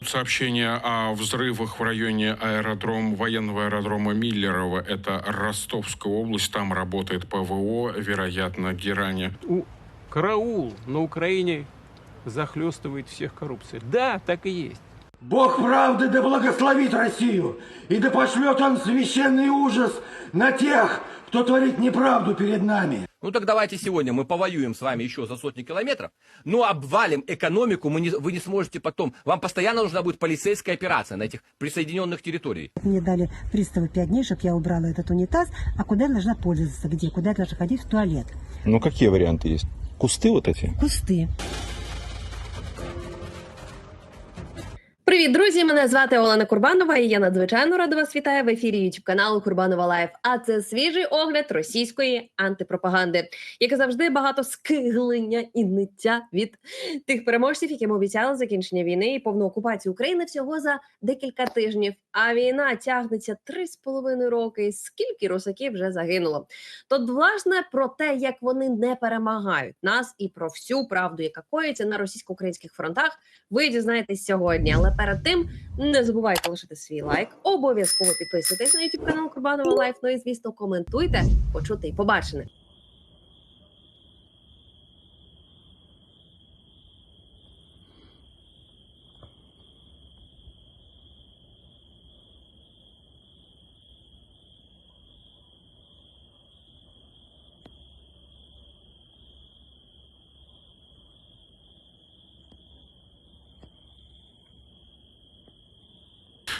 Сообщение о взрывах в районе аэродром, военного аэродрома Миллерово. Это Ростовская область. Там работает ПВО, вероятно, Герани. У караул на Украине захлестывает всех коррупция. Да, так и есть. Бог правды да благословит Россию, и да пошлет он священный ужас на тех, кто творит неправду перед нами. Ну так давайте сегодня мы повоюем с вами еще за сотни километров, но обвалим экономику, мы не, вы не сможете потом. Вам постоянно нужна будет полицейская операция на этих присоединенных территориях. Мне дали приставы пять дней, чтобы я убрала этот унитаз. А куда я должна пользоваться? Где? Куда я должна ходить? В туалет. Ну, какие варианты есть? Кусты вот эти? Кусты. Привіт, друзі! Мене звати Олена Курбанова, і я надзвичайно рада вас вітаю в ефірі youtube каналу Курбанова Лайф. А це свіжий огляд російської антипропаганди, як і завжди, багато скиглення і ниття від тих переможців, яким обіцяли закінчення війни і повну окупацію України всього за декілька тижнів. А війна тягнеться три з половиною роки. Скільки русаків вже загинуло? То власне про те, як вони не перемагають нас, і про всю правду, яка коїться на російсько-українських фронтах, ви дізнаєтесь сьогодні. Але перед тим не забувайте лишити свій лайк. Обов'язково підписуйтесь на YouTube канал Курбанова Лайф. Ну і звісно, коментуйте, почути і побачене.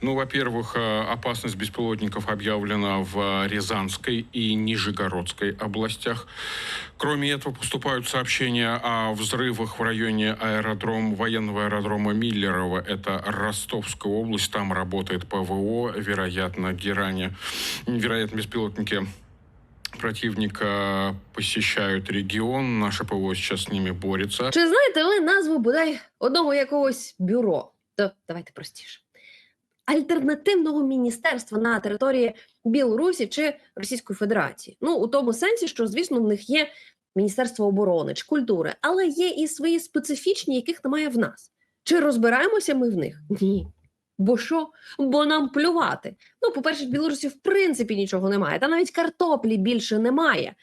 Ну, во-первых, э, опасность беспилотников объявлена в э, Рязанской и Нижегородской областях. Кроме этого, поступают сообщения о взрывах в районе аэродром, военного аэродрома Миллерово. Это Ростовская область. Там работает ПВО, вероятно, Герани. Вероятно, беспилотники противника посещают регион. Наше ПВО сейчас с ними борется. Чи знаєте ви назву бодай одного якогось бюро? То давайте простіше. Альтернативного міністерства на території Білорусі чи Російської Федерації. Ну, у тому сенсі, що, звісно, в них є Міністерство оборони чи культури, але є і свої специфічні, яких немає в нас. Чи розбираємося ми в них? Ні. Бо що? Бо нам плювати. Ну, по-перше, в Білорусі в принципі нічого немає, та навіть картоплі більше немає,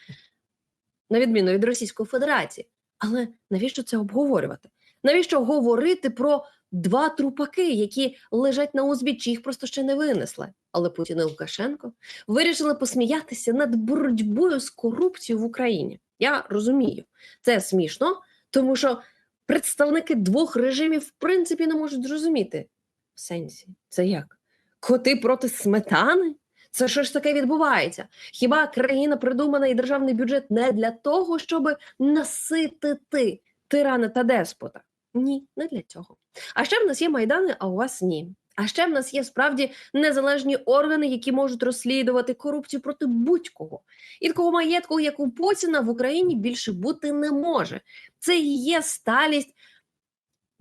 на відміну від Російської Федерації. Але навіщо це обговорювати? Навіщо говорити про два трупаки, які лежать на узбіччі, їх просто ще не винесли? Але Путін і Лукашенко вирішили посміятися над боротьбою з корупцією в Україні. Я розумію, це смішно, тому що представники двох режимів в принципі не можуть зрозуміти. В сенсі, це як? Коти проти сметани? Це що ж таке відбувається? Хіба країна придумана і державний бюджет не для того, щоб наситити тирана та деспота? Ні, не для цього. А ще в нас є майдани, а у вас ні. А ще в нас є справді незалежні органи, які можуть розслідувати корупцію проти будь-кого. І такого маєтку, як у Путіна, в Україні більше бути не може. Це і є сталість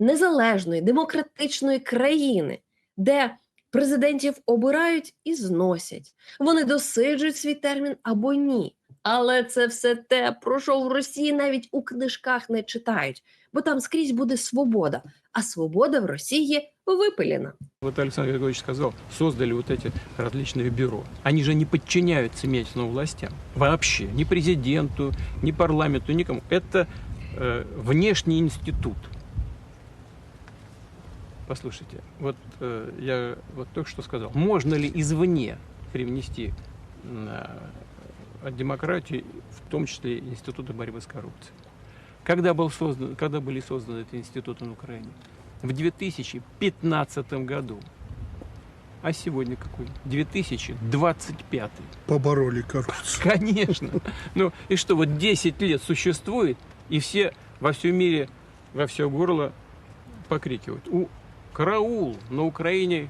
незалежної демократичної країни, де президентів обирають і зносять. Вони досиджують свій термін або ні. Але це все те, про що в Росії навіть у книжках не читають, бо там скрізь буде свобода, а свобода в Росії випилена. Вот Александр Григорьевич сказал, создали вот эти различные бюро. Они же не подчиняются местным властям. Вообще. Ни президенту, ни парламенту, никому. Это э, внешний институт. Послушайте, вот э, я вот только что сказал, можно ли извне привнести э, демократию, в том числе институты борьбы с коррупцией? Когда, был создан, когда были созданы эти институты на Украине? В 2015 году. А сегодня какой? 2025. побороли коррупцию. Конечно. Ну и что, вот 10 лет существует, и все во всем мире, во все горло покрикивают. У караул на Украине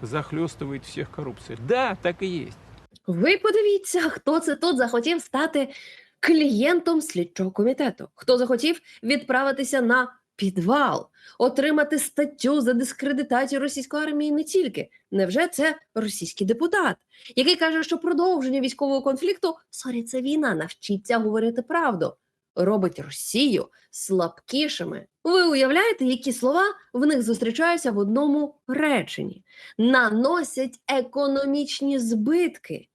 захлестывает всех коррупция. Да, так и есть. Ви подивіться, хто це тут захотів стати клієнтом слідчого комітету, хто захотів відправитися на підвал, отримати статтю за дискредитацію російської армії не тільки. Невже це російський депутат, який каже, що продовження військового конфлікту сорі, це війна, навчіться говорити правду, робить Росію слабкішими Ви уявляєте, які слова в них зустрічаються в одному реченні? Наносять економічні збитки.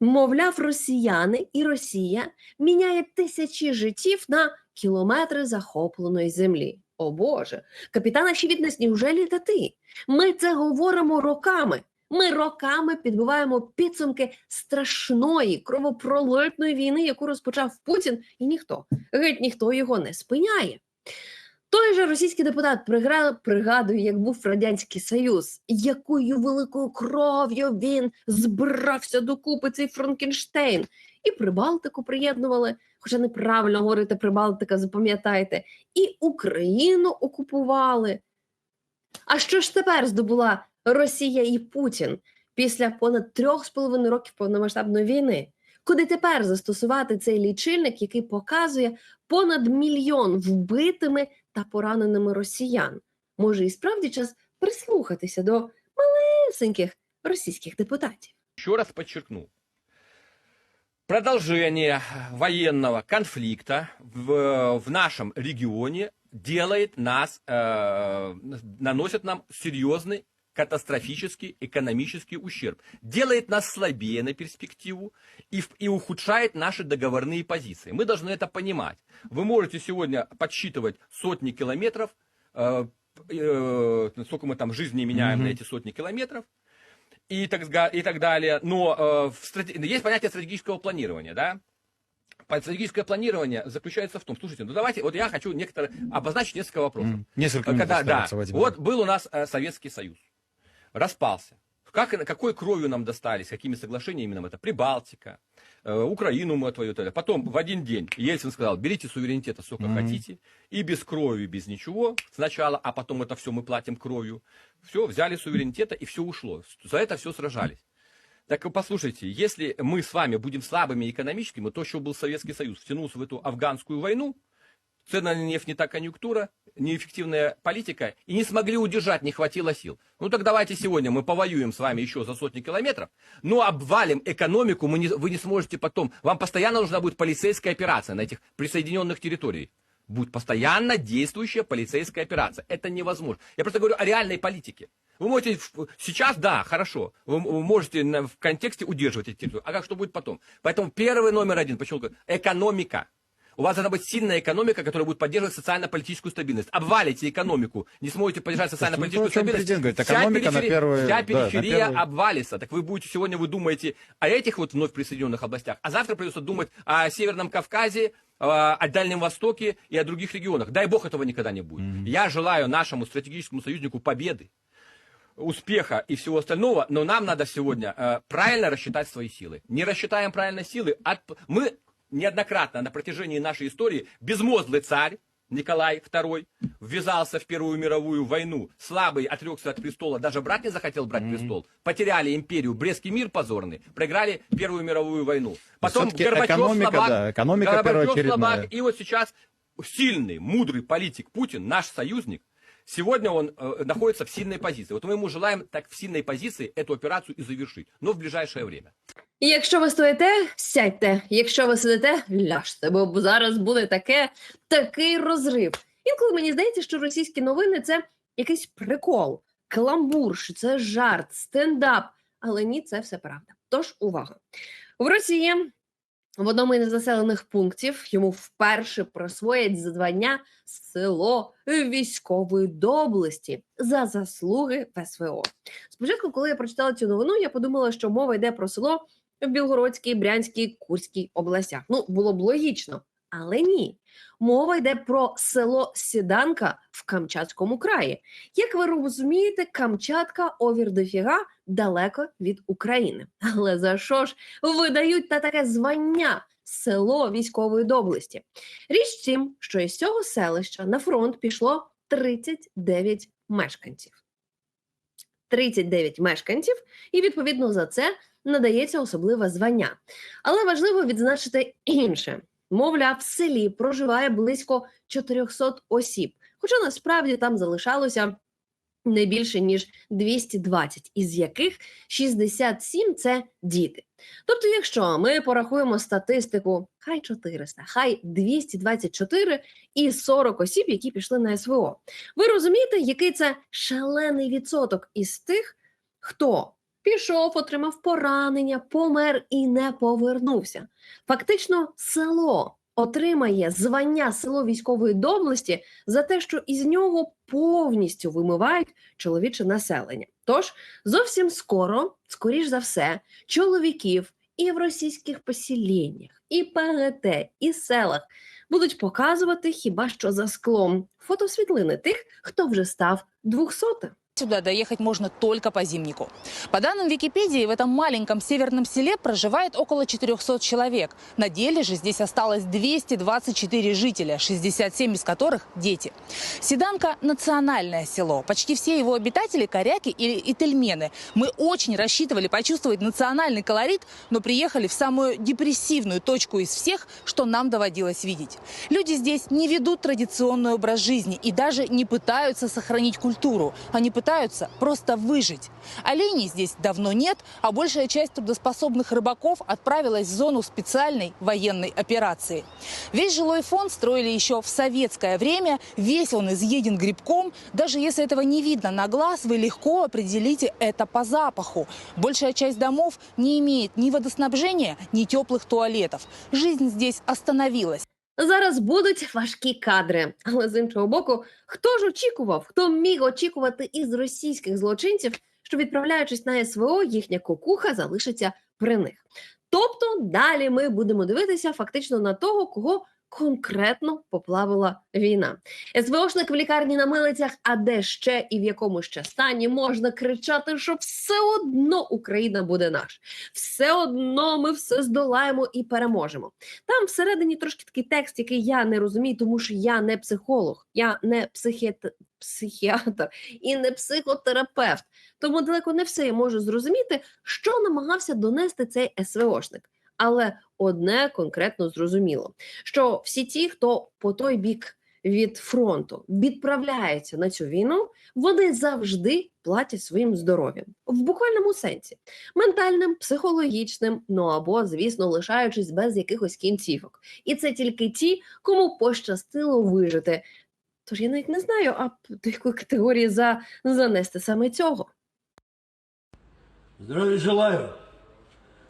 Мовляв, росіяни і Росія міняє тисячі життів на кілометри захопленої землі. О Боже, капітана Щевітнес, невже літати? Ми це говоримо роками. Ми роками підбиваємо підсумки страшної кровопролитної війни, яку розпочав Путін, і ніхто, геть ніхто його не спиняє. Той же російський депутат пригадує, як був Радянський Союз, якою великою кров'ю він збирався докупи цей Франкенштейн. І Прибалтику приєднували, хоча неправильно говорити Прибалтика, запам'ятайте, і Україну окупували. А що ж тепер здобула Росія і Путін після понад трьох з половиною років повномасштабної війни? Куди тепер застосувати цей лічильник, який показує понад мільйон вбитими та пораненими росіян? Може, і справді час прислухатися до малесеньких російських депутатів. Еще раз подчеркну. Продолжение военного конфликта в, в нашем регионе делает нас, э, наносит нам серьезный катастрофический экономический ущерб. Делает нас слабее на перспективу и, и ухудшает наши договорные позиции. Мы должны это понимать. Вы можете сегодня подсчитывать сотни километров, э, э, сколько мы там жизни меняем на эти сотни километров, и так, и так далее. Но э, в страте- есть понятие стратегического планирования, да? Стратегическое планирование заключается в том, слушайте, ну давайте, вот я хочу некоторые, обозначить несколько вопросов. Несколько минут Когда, да, Вадим. вот был у нас э, Советский Союз, распался. Как, какой кровью нам достались, какими соглашениями нам это? Прибалтика, э, Украину мы отвоевали. Потом в один день Ельцин сказал, берите суверенитета сколько Мгм. хотите, и без крови, без ничего сначала, а потом это все мы платим кровью. Все, взяли суверенитета и все ушло. За это все сражались. Так послушайте, если мы с вами будем слабыми экономическими, то, что был Советский Союз, втянулся в эту афганскую войну, цены на нефть не та конъюнктура, неэффективная политика, и не смогли удержать, не хватило сил. Ну так давайте сегодня мы повоюем с вами еще за сотни километров, но обвалим экономику, мы не, вы не сможете потом, вам постоянно нужна будет полицейская операция на этих присоединенных территориях. Будет постоянно действующая полицейская операция. Это невозможно. Я просто говорю о реальной политике. Вы можете сейчас, да, хорошо, вы, можете в контексте удерживать эти территории. А как что будет потом? Поэтому первый номер один, почему экономика. У вас должна быть сильная экономика, которая будет поддерживать социально-политическую стабильность. Обвалите экономику, не сможете поддержать социально-политическую стабильность. говорит, вся экономика на перифери- первое- Вся да, периферия первое- обвалится. Так вы будете сегодня вы думаете о этих вот вновь присоединенных областях, а завтра придется думать о Северном Кавказе, а, о Дальнем Востоке и о других регионах. Дай бог этого никогда не будет. Я желаю нашему стратегическому союзнику победы успеха и всего остального, но нам надо сегодня э, правильно рассчитать свои силы. Не рассчитаем правильно силы, от... мы неоднократно на протяжении нашей истории безмозглый царь Николай II ввязался в Первую мировую войну, слабый отрекся от престола, даже брат не захотел брать престол, потеряли империю, Брестский мир позорный, проиграли Первую мировую войну. Потом Горбачев экономика, слабак, да, экономика Горбачев слабак, и вот сейчас сильный, мудрый политик Путин, наш союзник, Сегодня он э, находится в сильной позиции. Вот мы ему желаем так в сильной позиции эту операцию и завершить, но в ближайшее время. І Якщо ви стоїте, сядьте. Якщо ви сидите, ляжте, бо зараз буде таке, такий розрив. Інколи мені здається, що російські новини це якийсь прикол, каламбур, що це жарт, стендап. Але ні, це все правда. Тож увага. В Росії в одному із населених пунктів йому вперше присвоять звання село військової доблесті за заслуги СВО. Спочатку, коли я прочитала цю новину, я подумала, що мова йде про село в Білгородській, Брянській, Курській областях. Ну, було б логічно, але ні. Мова йде про село Сіданка в Камчатському краї. Як ви розумієте, Камчатка овір дофіга далеко від України. Але за що ж видають та таке звання село військової доблесті? Річ тім, що із цього селища на фронт пішло 39 мешканців. 39 мешканців, і відповідно за це надається особливе звання. Але важливо відзначити інше: мовляв, в селі проживає близько 400 осіб, хоча насправді там залишалося не більше ніж 220, із яких 67 – це діти. Тобто, якщо ми порахуємо статистику, хай 400, хай 224 і 40 осіб, які пішли на СВО, ви розумієте, який це шалений відсоток із тих, хто пішов, отримав поранення, помер і не повернувся. Фактично, село отримає звання село військової доблесті за те, що із нього повністю вимивають чоловіче населення. Тож зовсім скоро, скоріш за все, чоловіків і в російських поселеннях, і ПГТ, і селах будуть показувати хіба що за склом фотосвітлини тих, хто вже став двохсотим. Сюда доехать можно только по зимнику. По данным Википедии, в этом маленьком северном селе проживает около 400 человек. На деле же здесь осталось 224 жителя, 67 из которых – дети. Седанка – национальное село. Почти все его обитатели – коряки или ительмены. Мы очень рассчитывали почувствовать национальный колорит, но приехали в самую депрессивную точку из всех, что нам доводилось видеть. Люди здесь не ведут традиционный образ жизни и даже не пытаются сохранить культуру. Они пытаются просто выжить. Оленей здесь давно нет, а большая часть трудоспособных рыбаков отправилась в зону специальной военной операции. Весь жилой фонд строили еще в советское время, весь он изъеден грибком. Даже если этого не видно на глаз, вы легко определите это по запаху. Большая часть домов не имеет ни водоснабжения, ни теплых туалетов. Жизнь здесь остановилась. Зараз будуть важкі кадри, але з іншого боку, хто ж очікував, хто міг очікувати із російських злочинців, що відправляючись на СВО, їхня кукуха залишиться при них. Тобто далі ми будемо дивитися фактично на того, кого конкретно поплавила війна. СВОшник в лікарні на милицях, а де ще і в якому ще стані можна кричати, що все одно Україна буде наш, все одно ми все здолаємо і переможемо. Там всередині трошки такий текст, який я не розумію, тому що я не психолог, я не психіатр, психіатр і не психотерапевт. Тому далеко не все я можу зрозуміти, що намагався донести цей СВОшник. Але одне конкретно зрозуміло, що всі ті, хто по той бік від фронту відправляються на цю війну, вони завжди платять своїм здоров'ям в буквальному сенсі ментальним, психологічним, ну або, звісно, лишаючись без якихось кінцівок. І це тільки ті, кому пощастило вижити. Тож я навіть не знаю, а до якої категорії за занести саме цього. Здравия желаю.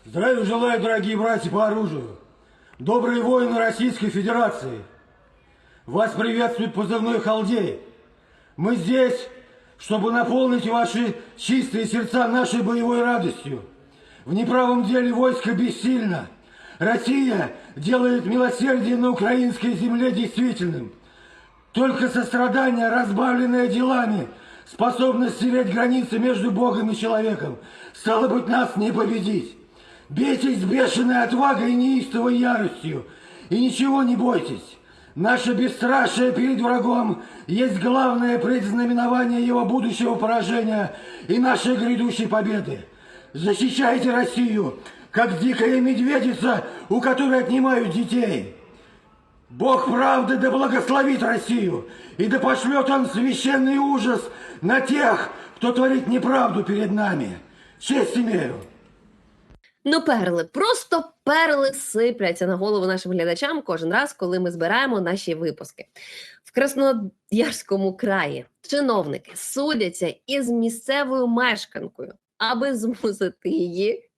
Здравия желаю, дорогие братья по оружию. Добрые воины Российской Федерации. Вас приветствует позывной Халдей. Мы здесь, чтобы наполнить ваши чистые сердца нашей боевой радостью. В неправом деле войско бессильно. Россия делает милосердие на украинской земле действительным. Только сострадание, разбавленное делами, способно стереть границы между Богом и человеком. Стало быть, нас не победить. Бейтесь с бешеной отвагой и неистовой яростью, и ничего не бойтесь. Наше бесстрашие перед врагом есть главное предзнаменование его будущего поражения и нашей грядущей победы. Защищайте Россию, как дикая медведица, у которой отнимают детей. Бог правды да благословит Россию, и да пошлет он священный ужас на тех, кто творит неправду перед нами. Честь имею. Ну, перли, просто перли сипляться на голову нашим глядачам кожен раз, коли ми збираємо наші випуски. В Красноярському краї чиновники судяться із місцевою мешканкою, аби змусити її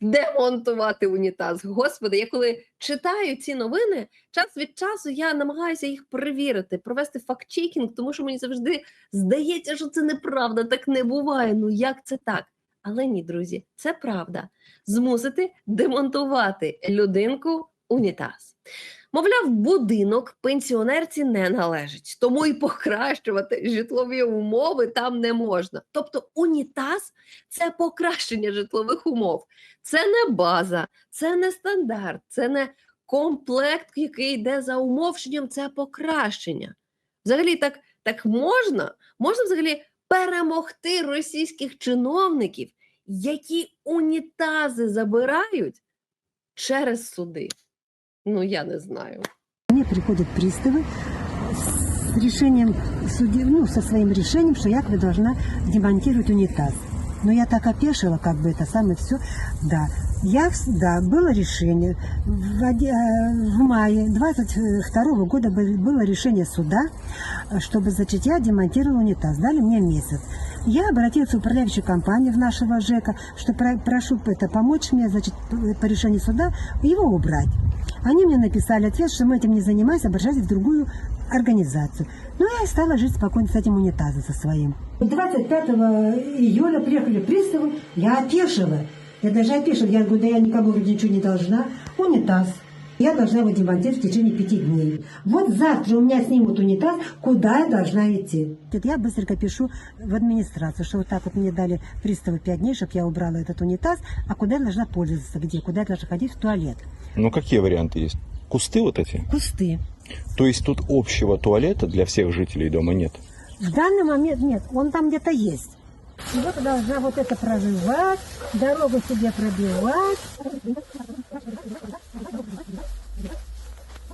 демонтувати унітаз. Господи, я коли читаю ці новини, час від часу я намагаюся їх перевірити, провести факт-чекінг, тому що мені завжди здається, що це неправда, так не буває. Ну як це так? Але ні, друзі, це правда. Змусити демонтувати людинку унітаз. Мовляв, будинок пенсіонерці не належить, тому і покращувати житлові умови там не можна. Тобто, унітаз це покращення житлових умов, це не база, це не стандарт, це не комплект, який йде за умовченням, це покращення. Взагалі, так, так можна? Можна взагалі перемогти російських чиновників, які унітази забирають через суди. Ну, я не знаю. Мені приходять пристави з рішенням судів, ну, со своїм рішенням, що як ви повинна демонтувати унитаз. Но я так опешила, как бы это самое все. Да, я, да, было решение. В, э, в мае 22 года был- было решение суда, чтобы, значит, я демонтировала унитаз. Дали мне месяц. Я обратилась в управляющую компанию в нашего ЖЭКа, что про- прошу это помочь мне, значит, по решению суда его убрать. Они мне написали ответ, что мы этим не занимаемся, обращайтесь в другую организацию. Ну, я и стала жить спокойно с этим унитазом со своим. 25 июля приехали приставы, я опешила. Я даже опешила. Я говорю, да я никому вроде ничего не должна. Унитаз. Я должна его демонтировать в течение пяти дней. Вот завтра у меня снимут унитаз, куда я должна идти. Я быстренько пишу в администрацию, что вот так вот мне дали приставы пять дней, чтобы я убрала этот унитаз, а куда я должна пользоваться, где, куда я должна ходить в туалет. Ну какие варианты есть? Кусты вот эти? Кусты. То есть тут общего туалета для всех жителей дома нет? В данный момент нет, он там где-то есть. Вот я должна вот это проживать, дорогу себе пробивать.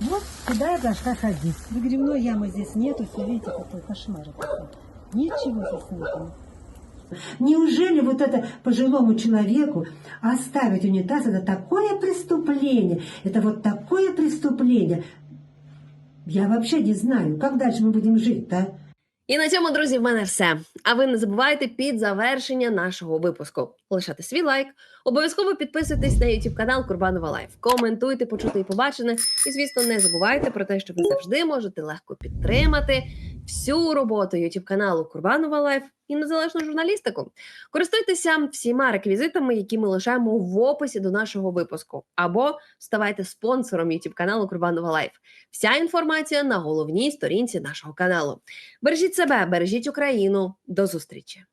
Вот куда я должна ходить. Выгребной ямы здесь нету, все видите, какой кошмар. Ничего здесь нету. Неужели вот это пожилому человеку оставить унитаз, это такое преступление, это вот такое преступление. Я вообще не знаю, как дальше мы будем жить-то, а? І на цьому, друзі, в мене все. А ви не забувайте під завершення нашого випуску лишати свій лайк, обов'язково підписуйтесь на YouTube канал Курбанова Лайф, коментуйте, почути і побачене. І, звісно, не забувайте про те, що ви завжди можете легко підтримати всю роботу YouTube каналу Курбанова Лайф і незалежну журналістику. Користуйтеся всіма реквізитами, які ми лишаємо в описі до нашого випуску, або ставайте спонсором YouTube каналу Курбанова Лайф. Вся інформація на головній сторінці нашого каналу. Бережіть себе, бережіть Україну. До зустрічі!